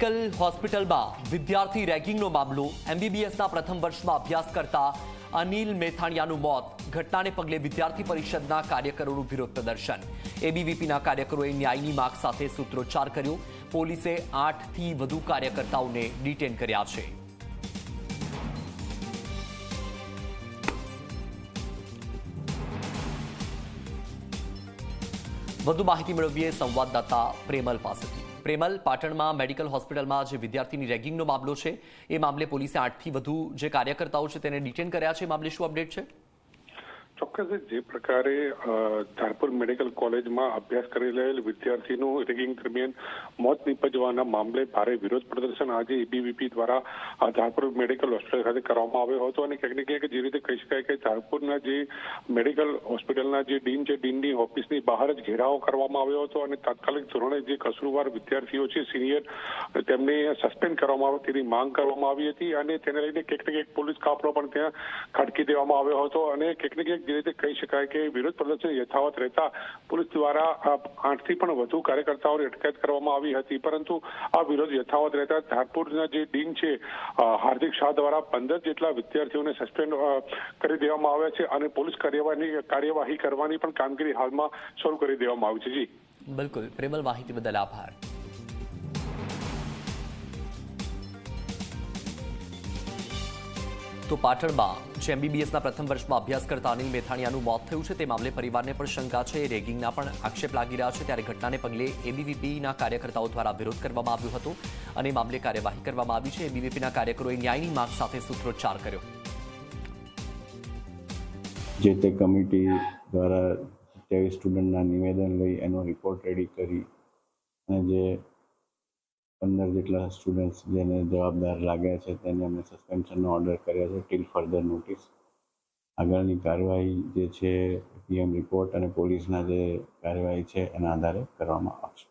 Medical હોસ્પિટલમાં વિદ્યાર્થી રેગિંગનો મામલો એમબીબીએસના પ્રથમ વર્ષમાં અભ્યાસ કરતા અનિલ મેથાણિયાનું મોત. ઘટનાને પગલે વિદ્યાર્થી પરિષદના કાર્યકરોનું વિરોધ પ્રદર્શન. એબીવીપીના કાર્યકરોએ ન્યાયની માગ સાથે સૂત્રોચ્ચાર કર્યો. પોલીસે આઠથી વધુ કાર્યકર્તાઓને ડિટેન કર્યા છે. વધુ માહિતી મેળવીએ સંવાદદાતા પ્રેમલ પાસેથી. પ્રેમલ પાટણમાં મેડિકલ હોસ્પિટલમાં જે વિદ્યાર્થીની રેગિંગનો મામલો છે, એ મામલે પોલીસે આઠથી વધુ જે કાર્યકર્તાઓ છે તેને ડિટેન કર્યા છે મામલે શું અપડેટ છે? ચોક્કસ જે. પ્રકારે ધારપુર મેડિકલ કોલેજમાં અભ્યાસ કરી રહેલ વિદ્યાર્થીનું રેગિંગ દરમિયાન મોત નિપજવાના મામલે ભારે વિરોધ પ્રદર્શન આજે એબીવીપી દ્વારા અ, ધારપુર મેડિકલ હોસ્પિટલ ખાતે કરવામાં આવ્યો હતો અને ક્યાંક ને જે રીતે કહી શકાય કે ધારપુરના જે મેડિકલ હોસ્પિટલના જે ડીન છે ડીનની ઓફિસની બહાર જ ઘેરાવો કરવામાં આવ્યો હતો અને તાત્કાલિક ધોરણે જે કસૂરવાર વિદ્યાર્થીઓ છે સિનિયર તેમને સસ્પેન્ડ કરવામાં આવે તેની માંગ કરવામાં આવી હતી અને તેને લઈને ક્યાંક ને ક્યાંક પોલીસ કાફલો પણ ત્યાં ખડકી દેવામાં આવ્યો હતો અને ક્યાંક ને ક્યાંક રીતે કહી શકાય કે વિરોધ પ્રદર્શન યથાવત રહેતા પોલીસ દ્વારા આઠથી પણ વધુ કાર્યકર્તાઓની અટકાયત કરવામાં આવી હતી. પરંતુ આ વિરોધ યથાવત રહેતા ધારપુરના જે ડીન છે હાર્દિક શાહ દ્વારા પંદર જેટલા વિદ્યાર્થીઓને સસ્પેન્ડ કરી દેવામાં આવ્યા છે અને પોલીસ કાર્યવાહી કાર્યવાહી કરવાની પણ કામગીરી હાલમાં શરૂ કરી દેવામાં આવી છે. જી. બિલકુલ. પ્રેમલ માહિતી બદલ આભાર. તો પાટણમાં, જે એમબીબીએસના પ્રથમ વર્ષમાં અભ્યાસ કરતા અનિલ મેથાણીયાનું મોત થયું છે, તે મામલે પરિવારને પણ શંકા છે. રેગિંગના પણ આક્ષેપ લાગી રહ્યા છે, ત્યારે ઘટનાને પગલે એબીવીપીના કાર્યકર્તાઓ દ્વારા વિરોધ કરવામાં આવ્યો હતો અને મામલે કાર્યવાહી કરવામાં આવી છે. એબીવીપીના કાર્યકરોએ ન્યાયની માંગ સાથે સૂત્રોચ્ચાર કર્યો. જે તે કમિટી દ્વારા સત્યાવીસ સ્ટુડન્ટના નિવેદન લઈ એનો રિપોર્ટ રેડી કરી અને જે પંદર જેટલા સ્ટુડન્ટ્સ જેને જવાબદાર લાગ્યા છે, તેને અમે સસ્પેન્શનનો ઓર્ડર કર્યો છે ટીલ ફર્ધર નોટિસ આગળની કાર્યવાહી જે છે પીએમ રિપોર્ટ અને પોલીસના જે કાર્યવાહી છે, એના આધારે કરવામાં આવશે.